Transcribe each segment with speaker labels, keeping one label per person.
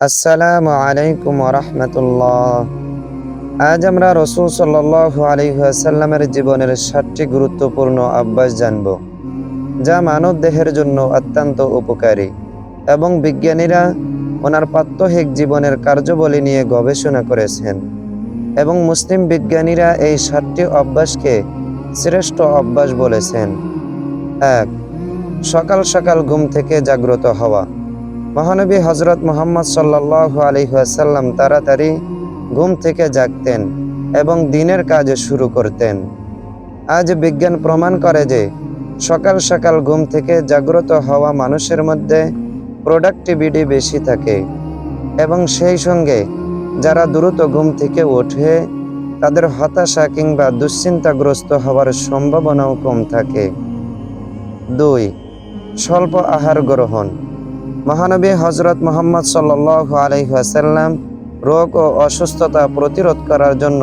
Speaker 1: আসসালামু আলাইকুম রহমতুল্লাহ। আজ আমরা রসুল সাল্লাহ আলহাসাল্লামের জীবনের সাতটি গুরুত্বপূর্ণ অভ্যাস জানব, যা মানব দেহের জন্য অত্যন্ত উপকারী এবং বিজ্ঞানীরা ওনার প্রাত্যহিক জীবনের কার্যবলী নিয়ে গবেষণা করেছেন এবং মুসলিম বিজ্ঞানীরা এই সাতটি অভ্যাসকে শ্রেষ্ঠ অভ্যাস বলেছেন। এক, সকাল সকাল ঘুম থেকে জাগ্রত হওয়া। মহানবী হজরত মোহাম্মদ সাল্লাহ আলিহাসাল্লাম তাড়াতাড়ি ঘুম থেকে জাগতেন এবং দিনের কাজ শুরু করতেন। আজ বিজ্ঞান প্রমাণ করে যে সকাল সকাল ঘুম থেকে জাগ্রত হওয়া মানুষের মধ্যে প্রোডাক্টিভিটি বেশি থাকে এবং সেই সঙ্গে যারা দ্রুত ঘুম থেকে ওঠে, তাদের হতাশা কিংবা দুশ্চিন্তাগ্রস্ত হওয়ার সম্ভাবনাও কম থাকে। দুই, স্বল্প আহার গ্রহণ। মহানবী হজরত মোহাম্মদ সাল্লাহ আলহাসাল্লাম রোগ ও অসুস্থতা প্রতিরোধ করার জন্য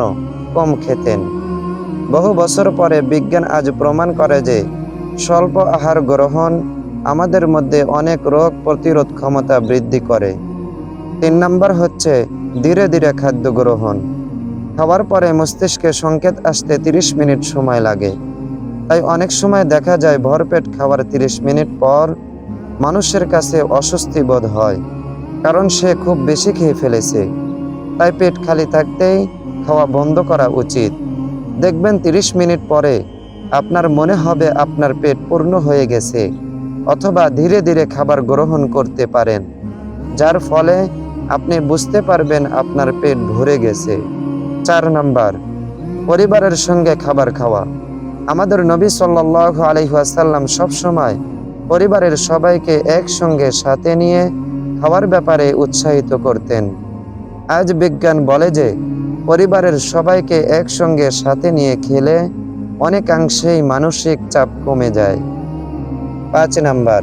Speaker 1: কম খেতেন। বহু বছর পরে বিজ্ঞান আজ প্রমাণ করে যে স্বল্প আহার গ্রহণ আমাদের মধ্যে অনেক রোগ প্রতিরোধ ক্ষমতা বৃদ্ধি করে। তিন নম্বর হচ্ছে ধীরে ধীরে খাদ্য গ্রহণ। খাওয়ার পরে মস্তিষ্কে সংকেত আসতে 30 মিনিট সময় লাগে। তাই অনেক সময় দেখা যায় ভরপেট খাওয়ার 30 মিনিট পর মানুষের কাছে অস্বস্তি বোধ হয়, কারণ সে খুব বেশি খেয়ে ফেলেছে। তাই পেট খালি থাকতেই খাওয়া বন্ধ করা উচিত। দেখবেন 30 মিনিট পরে আপনার মনে হবে আপনার পেট পূর্ণ হয়ে গেছে, অথবা ধীরে ধীরে খাবার গ্রহণ করতে পারেন, যার ফলে আপনি বুঝতে পারবেন আপনার পেট ভরে গেছে। চার নাম্বার, পরিবারের সঙ্গে খাবার খাওয়া। আমাদের নবী সাল্লাহ আলহাসাল্লাম সবসময় পরিবারের সবাইকে একসঙ্গে সাথে নিয়ে খাওয়ার ব্যাপারে উৎসাহিত করতেন। আজ বিজ্ঞান বলে যে, পরিবারের সবাইকে একসঙ্গে সাথে নিয়ে খেলে অনেকাংশেই মানসিক চাপ কমে যায়। পাঁচ নাম্বার,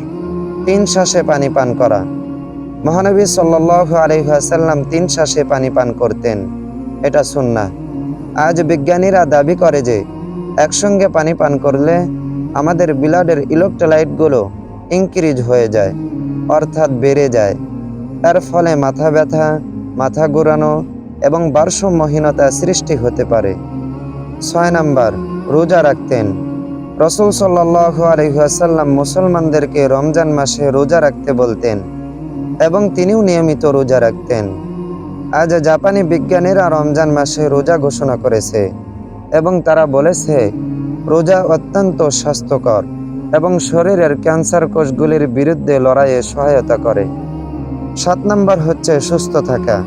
Speaker 1: তিন শ্বাসে পানি পান করা। মহানবী সাল্লাহ আলহাসাল্লাম তিন শ্বাসে পানি পান করতেন। এটা সুন্না আজ বিজ্ঞানীরা দাবি করে যে, একসঙ্গে পানি পান করলে আমাদের ব্লাডের ইলেকট্রোলাইটগুলো ইনক্রিজ হয়ে যায়, অর্থাৎ বেড়ে যায়। তার ফলে মাথা ব্যথা, মাথা ঘোরানো এবং ভারসাম্যহীনতা সৃষ্টি হতে পারে। ছয় নাম্বার, রোজা রাখতেন। রসুল সাল্লাহ আলহাসাল্লাম মুসলমানদেরকে রমজান মাসে রোজা রাখতে বলতেন এবং তিনিও নিয়মিত রোজা রাখতেন। আজ জাপানি বিজ্ঞানীরা রমজান মাসে রোজা ঘোষণা করেছে এবং তারা বলেছে রোজা অত্যন্ত স্বাস্থ্যকর এবং শরীরের ক্যান্সার কোষগুলির বিরুদ্ধে লড়াইয়ে সহায়তা করে। সাত নম্বর হচ্ছে সুস্থ থাকা।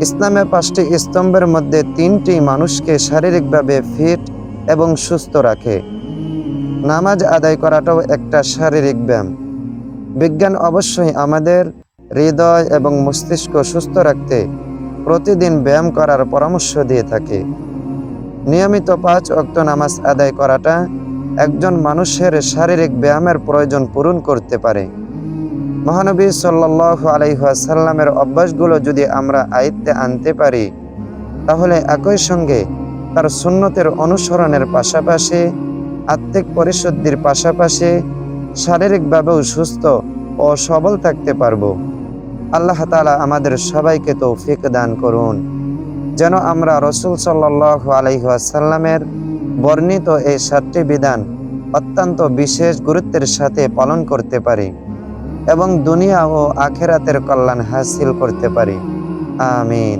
Speaker 1: ইসলামে পাঁচটি স্তম্ভের মধ্যে তিনটি মানুষকে শারীরিকভাবে ফিট এবং সুস্থ রাখে। নামাজ আদায় করাটাও একটা শারীরিক ব্যায়াম। বিজ্ঞান অবশ্যই আমাদের হৃদয় এবং মস্তিষ্ক সুস্থ রাখতে প্রতিদিন ব্যায়াম করার পরামর্শ দিয়ে থাকে। নিয়মিত পাঁচ অক্ত নামাজ আদায় করাটা একজন মানুষের শারীরিক ব্যায়ামের প্রয়োজন পূরণ করতে পারে। মহানবী সাল্লাহ আলাইসাল্লামের অভ্যাসগুলো যদি আমরা আয়ত্তে আনতে পারি, তাহলে একই সঙ্গে তার সুন্নতের অনুসরণের পাশাপাশি, আত্মিক পরিশুদ্ধির পাশাপাশি শারীরিকভাবেও সুস্থ ও সবল থাকতে পারব। আল্লাহ তালা আমাদের সবাইকে তৌফিক দান করুন। যেন আমরা রসুল সাল্লাহ আলহিহাসাল্লামের বর্ণিত এই সাতটি বিধান অত্যন্ত বিশেষ গুরুত্বের সাথে পালন করতে পারি এবং দুনিয়া ও আখেরাতের কল্যাণ হাসিল করতে পারি। আমিন।